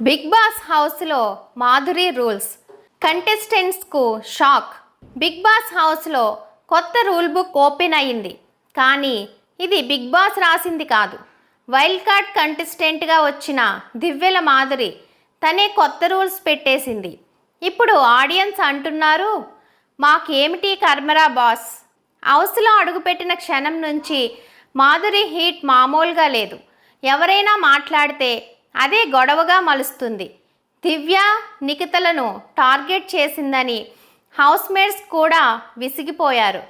Big boss హౌస్లో Madhuri rules. కంటెస్టెంట్స్కు shock. Big boss హౌస్లో కొత్త రూల్ బుక్ ఓపెన్ అయింది కానీ ఇది బిగ్ బాస్ రాసింది కాదు. వైల్డ్ కార్డ్ కంటెస్టెంట్గా వచ్చిన దివ్యల మాధురి తనే కొత్త రూల్స్ పెట్టేసింది. ఇప్పుడు ఆడియన్స్ అంటున్నారు మాకేమిటి కర్మరా బాస్? హౌస్లో అడుగుపెట్టిన క్షణం నుంచి మాధురి హీట్ మామూలుగా లేదు. ఎవరైనా మాట్లాడితే అదే గొడవగా మలుస్తుంది. దివ్య నిఖితలను టార్గెట్ చేసిందని హౌస్మేట్స్ కూడా విసిగిపోయారు.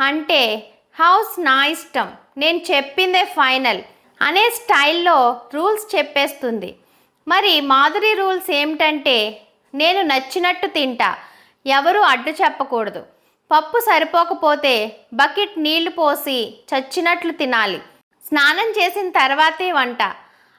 అంటే హౌస్ నా ఇష్టం నేను చెప్పిందే ఫైనల్ అనే స్టైల్లో రూల్స్ చెప్పేస్తుంది. మరి మాధురి రూల్స్ ఏమిటంటే నేను నచ్చినట్టు తింటా ఎవరు అడ్డు చెప్పకూడదు. పప్పు సరిపోకపోతే బకెట్ నీళ్ళు పోసి చచ్చినట్లు తినాలి. స్నానం చేసిన తర్వాతే వంట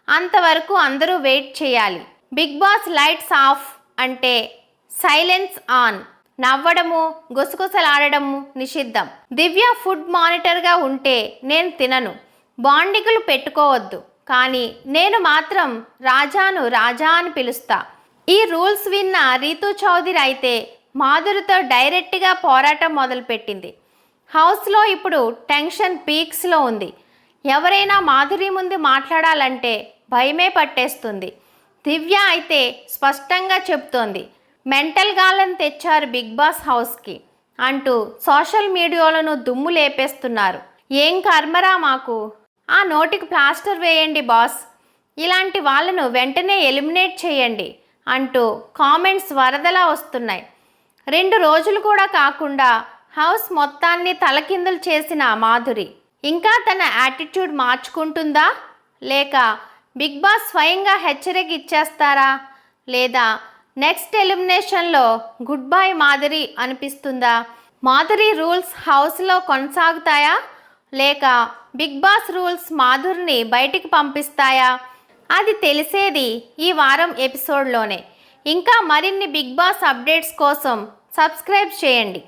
అంతవరకు అందరూ వెయిట్ చేయాలి. బిగ్ బాస్ లైట్స్ ఆఫ్ అంటే సైలెన్స్ ఆన్. నవ్వడము గుసగుసలాడడము నిషిద్ధం. దివ్య ఫుడ్ మానిటర్గా ఉంటే నేను తినను. బాండికులు పెట్టుకోవద్దు. కానీ నేను మాత్రం రాజాను రాజా అని పిలుస్తా. ఈ రూల్స్ విన్న రీతు చౌదరి అయితే మాధురితో డైరెక్ట్గా పోరాటం మొదలుపెట్టింది. హౌస్లో ఇప్పుడు టెన్షన్ పీక్స్లో ఉంది. ఎవరైనా మాధురి ముందు మాట్లాడాలంటే భయమే పట్టేస్తుంది. దివ్య అయితే స్పష్టంగా చెప్తోంది మెంటల్ గాలను తెచ్చారు బిగ్ బాస్ హౌస్కి అంటూ సోషల్ మీడియాలను దుమ్ము లేపేస్తున్నారు. ఏం కర్మరా మాకు? ఆ నోటికి ప్లాస్టర్ వేయండి బాస్. ఇలాంటి వాళ్ళను వెంటనే ఎలిమినేట్ చేయండి అంటూ కామెంట్స్ వరదలా వస్తున్నాయి. రెండు రోజులు కూడా కాకుండా హౌస్ మొత్తాన్ని తలకిందులు చేసిన మాధురి ఇంకా తన యాటిట్యూడ్ మార్చుకుంటుందా? లేక బిగ్ బాస్ స్వయంగా హెచ్చరిక ఇచ్చేస్తారా లేదా నెక్స్ట్ ఎలిమినేషన్లో గుడ్ బై మాధురి అనిపిస్తుందా? మాధురి రూల్స్ హౌస్లో కొనసాగుతాయా? లేక బిగ్ బాస్ రూల్స్ మాధురిని బయటికి పంపిస్తాయా? అది తెలిసేది ఈ వారం ఎపిసోడ్లోనే. ఇంకా మరిన్ని బిగ్ బాస్ అప్డేట్స్ కోసం సబ్స్క్రైబ్ చేయండి.